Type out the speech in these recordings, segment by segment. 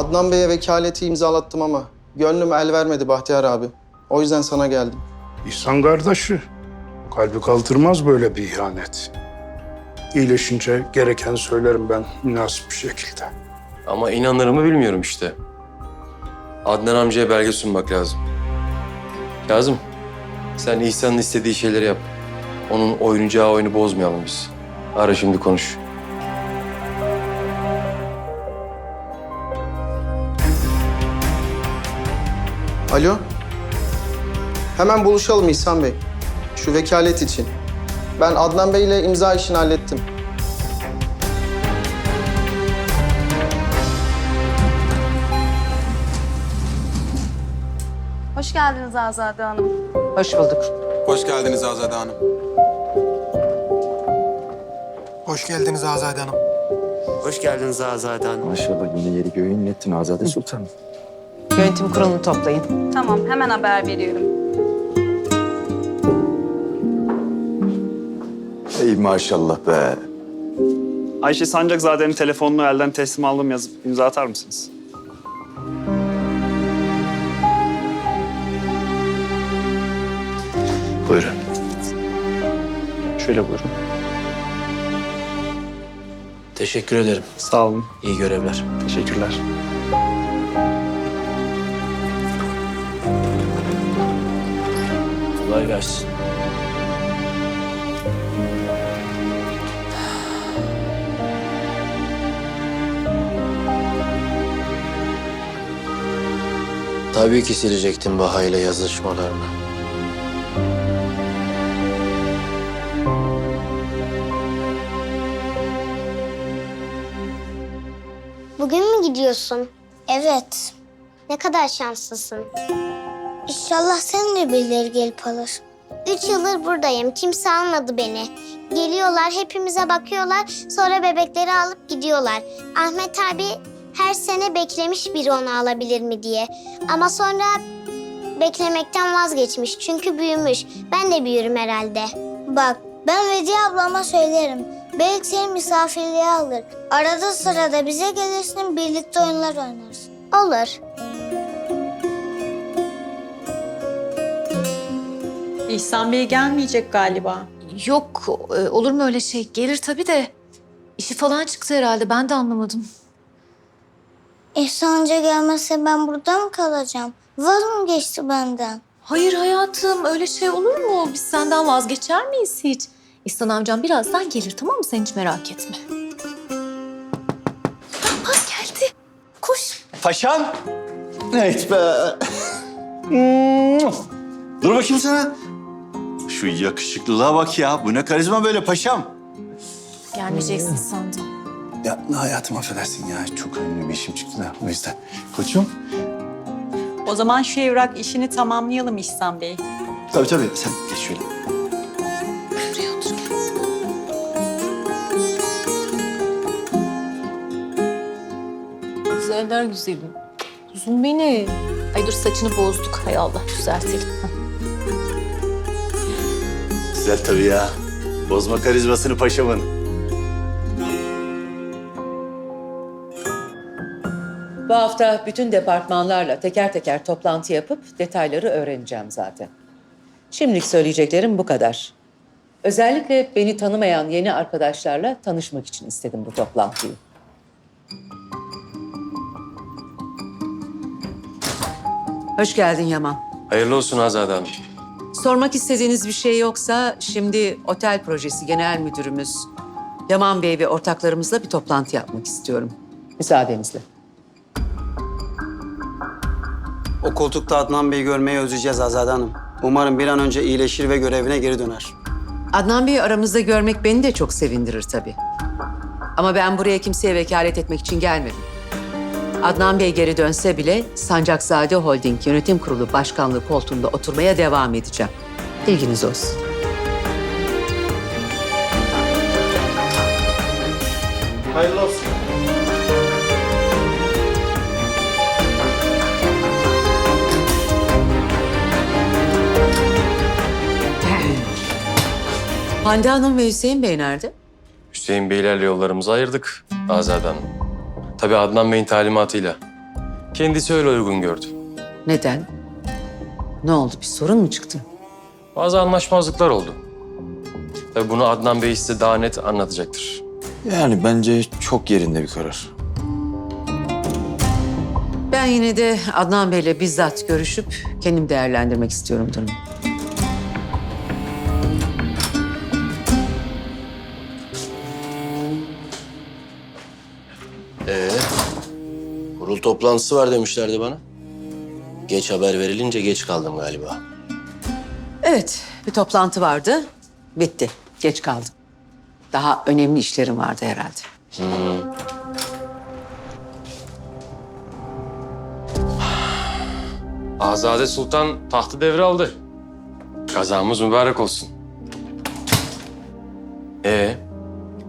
Adnan Bey'e vekaleti imzalattım ama gönlüm el vermedi Bahtiyar abi. O yüzden sana geldim. İhsan kardeşi. Kalbi kaldırmaz böyle bir ihanet. İyileşince gereken söylerim ben münasip bir şekilde. Ama inanır mı bilmiyorum işte. Adnan amcaya belge sunmak lazım. Kazım, sen İhsan'ın istediği şeyleri yap. Onun oynayacağı oyunu bozmayalım biz. Ara şimdi konuş. Alo? Hemen buluşalım İhsan Bey. Şu vekalet için. Ben Adnan Bey ile imza işini hallettim. Hoş geldiniz Azade Hanım. Hoş bulduk. Hoş geldiniz Azade Hanım. Hoş geldiniz Azade Hanım. Hoş geldiniz Azade Hanım. Maşallah yine yeri göğü inlettin Azade Sultan. Yönetim kurulunu toplayın. Tamam, hemen haber veriyorum. Ey maşallah be. Ayşe Sancakzade'nin telefonunu elden teslim aldım yazıp imza atar mısınız? Buyurun. Şöyle buyurun. Teşekkür ederim. Sağ olun. İyi görevler. Teşekkürler. Kolay gelsin. Tabii ki silecektim Baha ile yazışmalarını. Bugün mü gidiyorsun? Evet. Ne kadar şanslısın. İnşallah sen de birileri gelip alır. Üç yıldır buradayım. Kimse almadı beni. Geliyorlar, hepimize bakıyorlar. Sonra bebekleri alıp gidiyorlar. Ahmet abi her sene beklemiş biri onu alabilir mi diye. Ama sonra beklemekten vazgeçmiş. Çünkü büyümüş. Ben de büyürüm herhalde. Bak ben Vediye ablama söylerim. Belki seni misafirliğe alır. Arada sırada bize gelirsin birlikte oyunlar oynarız. Olur. İhsan Bey gelmeyecek galiba. Yok, e, olur mu öyle şey? Gelir tabii de. işi falan çıktı herhalde, ben de anlamadım. İhsan amca gelmezse ben burada mı kalacağım? Vaz mı geçti benden? Hayır hayatım, öyle şey olur mu? Biz senden vazgeçer miyiz hiç? İhsan amcam birazdan gelir, tamam mı? Sen hiç merak etme. Bak geldi. Koş. Paşam. Evet be. Dur bakayım sana. Şu yakışıklılığa bak ya. Bu ne karizma böyle paşam. Gelmeyeceksin sandım. Ya hayatım affedersin ya. Çok önemli bir işim çıktı da o yüzden. Koçum. O zaman şu evrak işini tamamlayalım İhsan Bey. Tabii tabii sen geç şöyle. Buraya otur. Güzeller güzelim. Uzun beni. Ay dur saçını bozduk. Hay Allah düzeltelim. Güzel tabii ya. Bozma karizmasını paşamın. Bu hafta bütün departmanlarla teker teker toplantı yapıp detayları öğreneceğim zaten. Şimdilik söyleyeceklerim bu kadar. Özellikle beni tanımayan yeni arkadaşlarla tanışmak için istedim bu toplantıyı. Hoş geldin Yaman. Hayırlı olsun Azade Hanım. Sormak istediğiniz bir şey yoksa şimdi otel projesi genel müdürümüz Yaman Bey ve ortaklarımızla bir toplantı yapmak istiyorum. Müsaadenizle. O koltukta Adnan Bey'i görmeyi özleyeceğiz Azade Hanım. Umarım bir an önce iyileşir ve görevine geri döner. Adnan Bey'i aramızda görmek beni de çok sevindirir tabii. Ama ben buraya kimseye vekalet etmek için gelmedim. Adnan Bey geri dönse bile Sancakzade Holding Yönetim Kurulu Başkanlığı koltuğunda oturmaya devam edeceğim. Bilginiz olsun. Hayırlı olsun. Hande Hanım ve Hüseyin Bey nerede? Hüseyin Beylerle yollarımızı ayırdık Azade Hanım. Tabii Adnan Bey'in talimatıyla. Kendisi öyle uygun gördü. Neden? Ne oldu? Bir sorun mu çıktı? Bazı anlaşmazlıklar oldu. Tabii bunu Adnan Bey size daha net anlatacaktır. Yani bence çok yerinde bir karar. Ben yine de Adnan Bey'le bizzat görüşüp kendim değerlendirmek istiyorum durumu. Toplantısı var demişlerdi bana. Geç haber verilince geç kaldım galiba. Evet, bir toplantı vardı. Bitti. Geç kaldım. Daha önemli işlerim vardı herhalde. Azade Sultan tahtı devraldı. Kazamız mübarek olsun. Ee,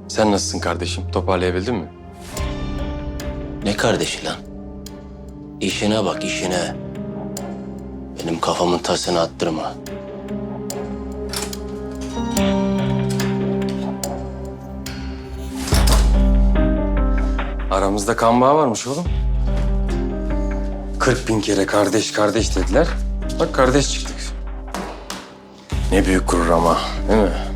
sen nasılsın kardeşim? Toparlayabildin mi? Ne kardeşi lan? İşine bak işine. Benim kafamın tasını attırma. Aramızda kan bağı varmış oğlum. 40 bin kere kardeş kardeş dediler. Bak kardeş çıktık. Ne büyük gurur ama değil mi?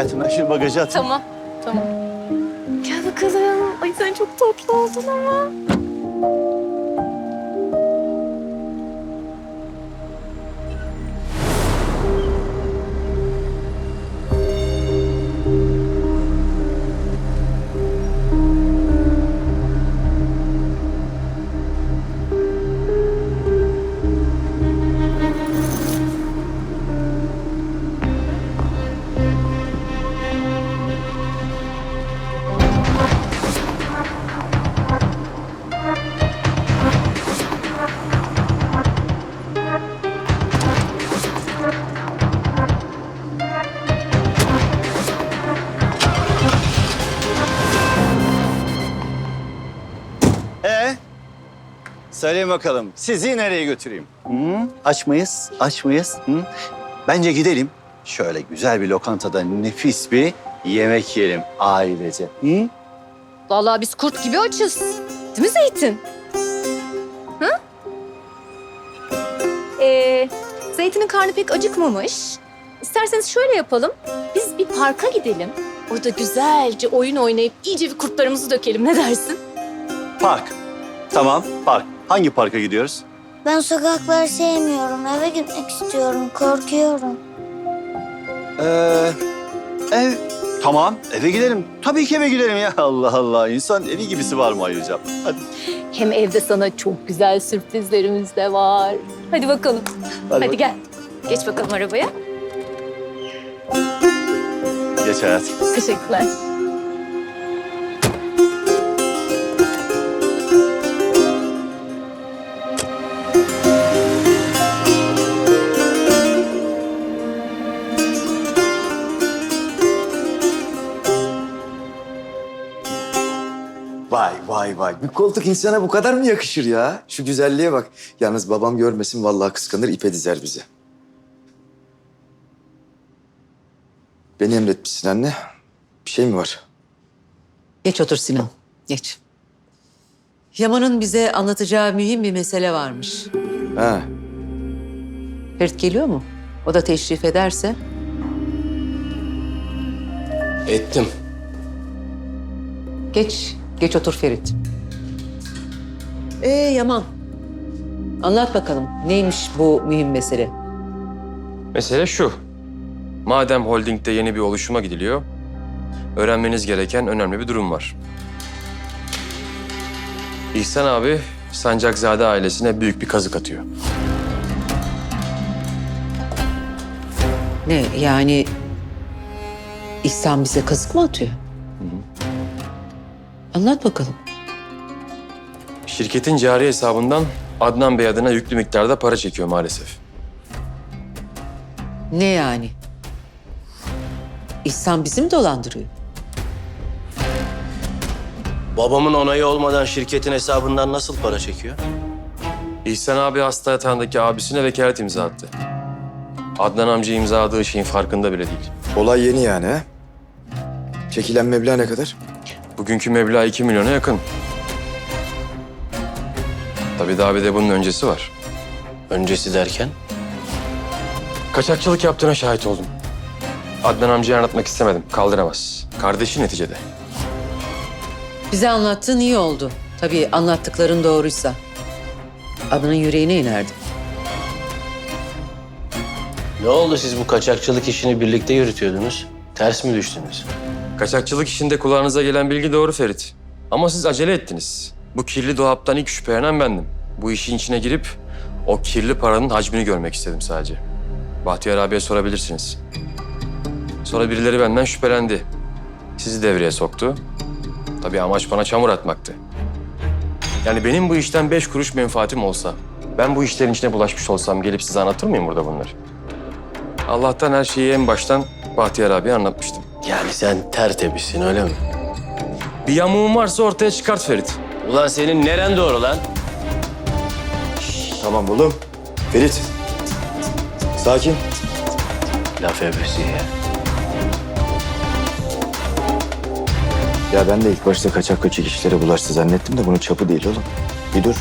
Hadi ben şu bagajı atayım. Tamam, tamam. Gel bakalım. Ay sen çok tatlı oldun ama. Söyleyin bakalım. Sizi nereye götüreyim? Hı? Aç mıyız? Aç mıyız? Hı? Bence gidelim. Şöyle güzel bir lokantada nefis bir yemek yiyelim ailece. Hı? Vallahi biz kurt gibi açız. Değil mi Zeytin? Hı? Ee, Zeytin'in karnı pek acıkmamış. İsterseniz şöyle yapalım. Biz bir parka gidelim. Orada güzelce oyun oynayıp iyice bir kurtlarımızı dökelim. Ne dersin? Park. Tamam, park. Hangi parka gidiyoruz? Ben sokakları sevmiyorum. Eve gitmek istiyorum. Korkuyorum. Ee, ev. Tamam, eve gidelim. Tabii ki eve gidelim ya. Allah Allah. İnsan evi gibisi var mı ayrıca? Hadi. Hem evde sana çok güzel sürprizlerimiz de var. Hadi bakalım. Hadi, Hadi gel. Geç bakalım arabaya. Geç hayatım. Teşekkürler. Vay vay vay. Bir koltuk insana bu kadar mı yakışır ya? Şu güzelliğe bak. Yalnız babam görmesin vallahi kıskanır ipe dizer bize. Beni emretmişsin anne. Bir şey mi var? Geç otur Sinan, geç. Yaman'ın bize anlatacağı mühim bir mesele varmış. Ha, Ferit geliyor mu? O da teşrif ederse. ettim. Geç, geç otur Ferit. Ee Yaman, anlat bakalım neymiş bu mühim mesele? Mesele şu. Madem holdingde yeni bir oluşuma gidiliyor, öğrenmeniz gereken önemli bir durum var. İhsan abi Sancakzade ailesine büyük bir kazık atıyor. Ne yani İhsan bize kazık mı atıyor? Anlat bakalım. Şirketin cari hesabından Adnan Bey adına yüklü miktarda para çekiyor maalesef. Ne yani? İhsan bizi mi dolandırıyor? Babamın onayı olmadan şirketin hesabından nasıl para çekiyor? İhsan abi hasta yatağındaki abisine vekalet imza attı. Adnan amca imzaladığı şeyin farkında bile değil. Olay yeni yani ha? Çekilen meblağ ne kadar? Bugünkü meblağ 2 milyona yakın. Tabii daha bir de bunun öncesi var. Öncesi derken? Kaçakçılık yaptığına şahit oldum. Adnan amcaya anlatmak istemedim. Kaldıramaz. Kardeşi neticede. Bize anlattığın iyi oldu. Tabii anlattıkların doğruysa. Adnan'ın yüreğine inerdi. Ne oldu siz bu kaçakçılık işini birlikte yürütüyordunuz? Ters mi düştünüz? Kaçakçılık işinde kulağınıza gelen bilgi doğru Ferit. Ama siz acele ettiniz. Bu kirli dolaptan ilk şüphelenen bendim. Bu işin içine girip o kirli paranın hacmini görmek istedim sadece. Bahtiyar abiye sorabilirsiniz. Sonra birileri benden şüphelendi. Sizi devreye soktu. Tabii amaç bana çamur atmaktı. Yani benim bu işten beş kuruş menfaatim olsa, ben bu işlerin içine bulaşmış olsam gelip size anlatır mıyım burada bunları? Allah'tan her şeyi en baştan Bahtiyar abiye anlatmıştım. Yani sen tertemizsin öyle mi? Bir yamuğun varsa ortaya çıkart Ferit. Ulan senin neren doğru lan? Tamam oğlum. Ferit. Sakin. Laf ebesi ya. Ya ben de ilk başta kaçak kaçak işlere bulaştı zannettim de bunun çapı değil oğlum. Bir dur.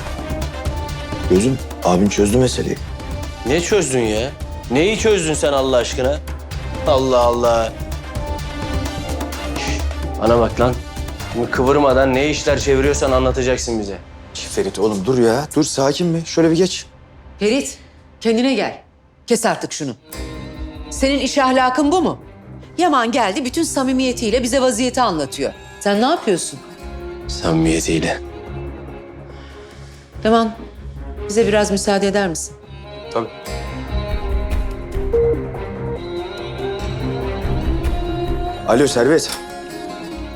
Gözüm, abin çözdü meseleyi. Ne çözdün ya? Neyi çözdün sen Allah aşkına? Allah Allah. Bana bak lan. Şimdi kıvırmadan ne işler çeviriyorsan anlatacaksın bize. Ferit oğlum dur ya. Dur sakin mi? Şöyle bir geç. Ferit, kendine gel. Kes artık şunu. Senin iş ahlakın bu mu? Yaman geldi bütün samimiyetiyle bize vaziyeti anlatıyor. Sen ne yapıyorsun? Samimiyetiyle. Yaman, bize biraz müsaade eder misin? Tabii. Alo Servet.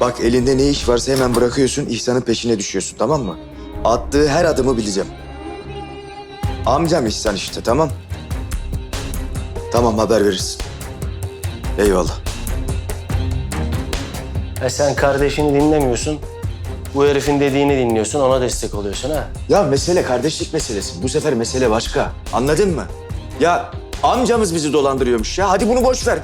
Bak elinde ne iş varsa hemen bırakıyorsun, İhsan'ın peşine düşüyorsun tamam mı? Attığı her adımı bileceğim. Amcam İhsan işte tamam. Tamam haber verirsin. Eyvallah. E sen kardeşini dinlemiyorsun. Bu herifin dediğini dinliyorsun, ona destek oluyorsun ha. Ya mesele kardeşlik meselesi. Bu sefer mesele başka. Anladın mı? Ya amcamız bizi dolandırıyormuş ya. Hadi bunu boş ver.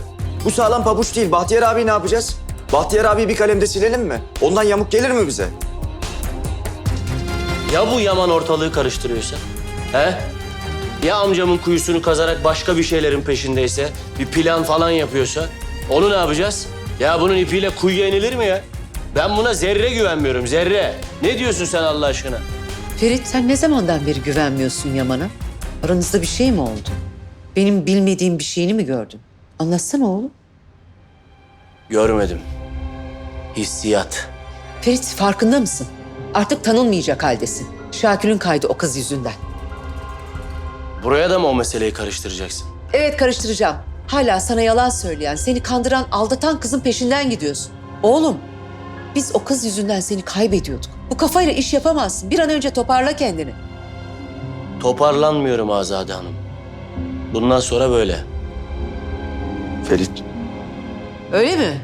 Bu sağlam pabuç değil. Bahtiyar abi ne yapacağız? Bahtiyar abi bir kalemde silelim mi? Ondan yamuk gelir mi bize? Ya bu Yaman ortalığı karıştırıyorsa? He? Ya amcamın kuyusunu kazarak başka bir şeylerin peşindeyse, bir plan falan yapıyorsa? Onu ne yapacağız? Ya bunun ipiyle kuyuya inilir mi ya? Ben buna zerre güvenmiyorum, zerre. Ne diyorsun sen Allah aşkına? Ferit, sen ne zamandan beri güvenmiyorsun Yaman'a? Aranızda bir şey mi oldu? Benim bilmediğim bir şeyini mi gördün? Anlatsana oğlum. Görmedim. Hissiyat. Ferit, farkında mısın? Artık tanınmayacak haldesin. Şakir'in kaydı o kız yüzünden. Buraya da mı o meseleyi karıştıracaksın? Evet karıştıracağım. Hala sana yalan söyleyen, seni kandıran, aldatan kızın peşinden gidiyorsun. Oğlum, biz o kız yüzünden seni kaybediyorduk. Bu kafayla iş yapamazsın. Bir an önce toparla kendini. Toparlanmıyorum Azade Hanım. Bundan sonra böyle. Ferit. Öyle mi?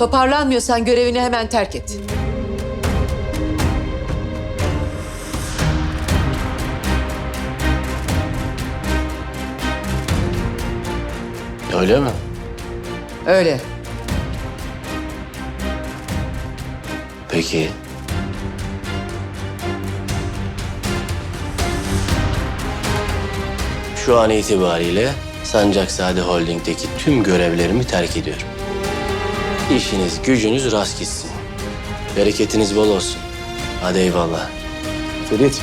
Toparlanmıyorsan görevini hemen terk et. Öyle mi? Öyle. Peki. Şu an itibariyle Sancakzade Holding'deki tüm görevlerimi terk ediyorum. İşiniz, gücünüz rast gitsin. Bereketiniz bol olsun. Hadi eyvallah. Ferit.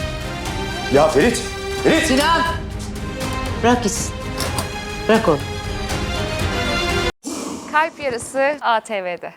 Ya Ferit. Ferit. Sinan! Bırak gitsin. Bırak onu. Kalp Yarısı ATV'de.